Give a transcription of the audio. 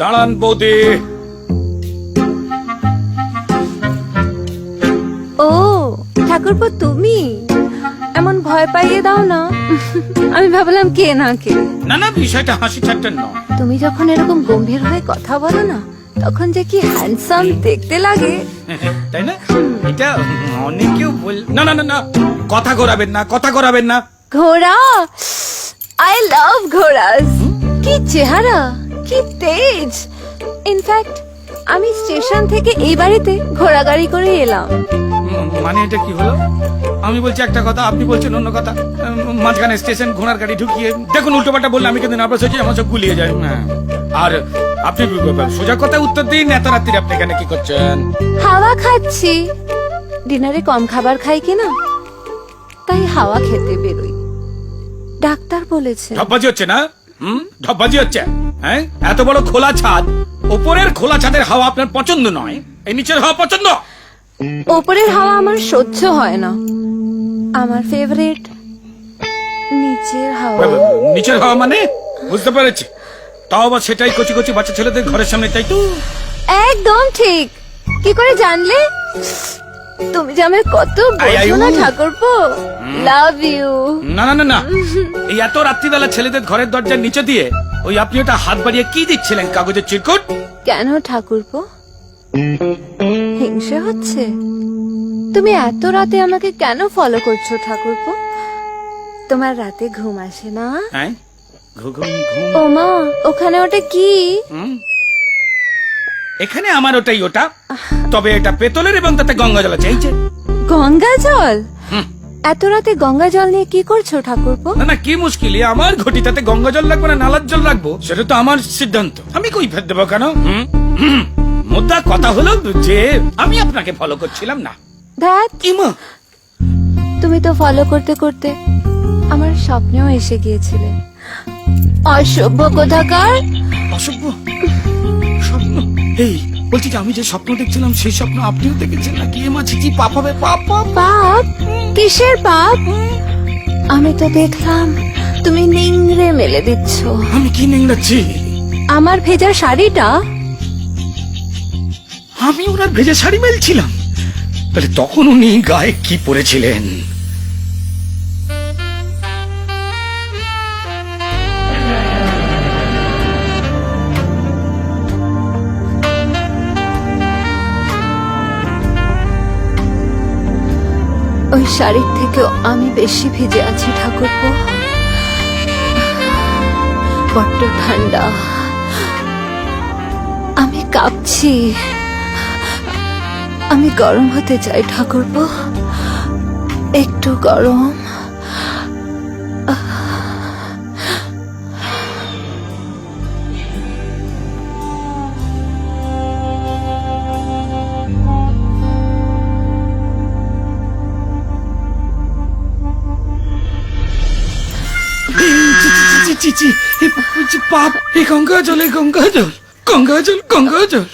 দাঁড়ান বৌদি। ও ঠাকুরপো তুমি? এমন ভয় পাইয়ে দাও না। আমি ভাবলাম কে না কে। না না বিষয়টা হাসি ঠাট্টার নয়। তুমি যখন এরকম গম্ভীর হয়ে কথা বলো না তখন যে কি হ্যান্ডসাম দেখতে লাগে। তাই না? এটা অনেকেও বল না না না না কথা ঘোরাবেন না কথা ঘোরাবেন না। ঘোড়া? আই লাভ ঘোড়াস। কি চেহারা? কি তেজ? ইনফ্যাক্ট আমি স্টেশন থেকে এই বাড়িতে ঘোড়া গাড়ি করে এলাম। মানে এটা কি হলো? আমি বলছি একটা কথা আপনি বলছেন অন্য কথা। মাঝখানে স্টেশন ঘোড়ার গাড়ি ঢুকিয়ে দেখুন উল্টো পাল্টা বললে আমি কিন্তু নার্ভাস হয়েছি আমার সব গুলিয়ে যায়। হ্যাঁ। আর আপনি সোজা কথা উত্তর দিন এত রাত্রিরে আপনি এখানে কি করছেন? হাওয়া খাচ্ছি। ডিনারে কম খাবার খাই কিনা? তাই হাওয়া খেতে বেরোই। ডাক্তার বলেছে। ঢপবাজি হচ্ছে না? হুম? ঢপবাজি হচ্ছে? হ্যাঁ? এত বড় খোলা ছাদ ওপরের খোলা ছাদের হাওয়া আপনার পছন্দ নয় এই নিচের হাওয়া পছন্দ? ওপরের হাওয়া আমার সহ্য হয় না। আমার ফেভারিট নিচের হাওয়া। নিচের হাওয়া মানে? বুঝতে পেরেছি। তাও আবার সেটাই কচি কচি বাচ্চা ছেলেদের ঘরের সামনে তাই তো? একদম ঠিক। কি করে জানলে? তুমি যে আমায় কত বোঝো না ঠাকুরপো। লাভ ইউ না না না না। এই এত রাত্রিবেলা ছেলেদের ঘরের দরজার নিচে দিয়ে ওই আপনি ওটা হাত বাড়িয়ে কি দিচ্ছিলেন কাগজের চিরকুট? কেন ঠাকুরপো? হিংসে হচ্ছে? তুমি এত রাতে আমাকে কেন ফলো করছ ঠাকুরপো? তোমার রাতে ঘুম আসে না? হ্যাঁ? ঘুঘুম ঘুম ও মা ওখানে ওটা কি। এখানে আমার ওটাই ওটা। তবে এটা পেতলের এবং তাতে গঙ্গা জল যে। গঙ্গা জল? এত রাতে গঙ্গা জল নিয়ে কি করছ ঠাকুরপো? না না কি মুশকিল? এ আমার ঘটিটাতে গঙ্গা জল লাগবে না নালার জল রাখব সেটা তো আমার সিদ্ধান্ত। আমি কই ফের দেবো কেন? হুম? হুম। মুদ্রা কথা হলো যে আমি আপনাকে ফলো করছিলাম না। ধ্যাত ইমা। তুমি তো ফলো করতে করতে আমার স্বপ্নেও এসে গিয়েছিলে। অসভ্য কোথাকার? অসভ্য? এই বলছি যে আমি যে স্বপ্ন দেখছিলাম সেই স্বপ্ন আপনিও দেখেছেন নাকি? এমা ছিচি পাপ হবে পাপ পাপ। পাপ? কিসের পাপ? আমি তো দেখলাম তুমি নিংড়ে মেলে দিচ্ছ। আমি কি নেংড়াচ্ছি? আমার ভেজা শাড়িটা? আমি ওনার ভেজে শাড়ি মেলছিলাম। তাহলে তখন উনি গায়ে কি পরেছিলেন? ওই শাড়ির থেকেও আমি বেশি ভিজে আছি ঠাকুরপো। বড্ড ঠান্ডা। আমি কাঁপছি। আমি গরম হতে চাই ঠাকুরপো। একটু গরম। চি, চি, চি, এ, চি, পাপ এই গঙ্গা জল এই গঙ্গা জল গঙ্গা জল গঙ্গা জল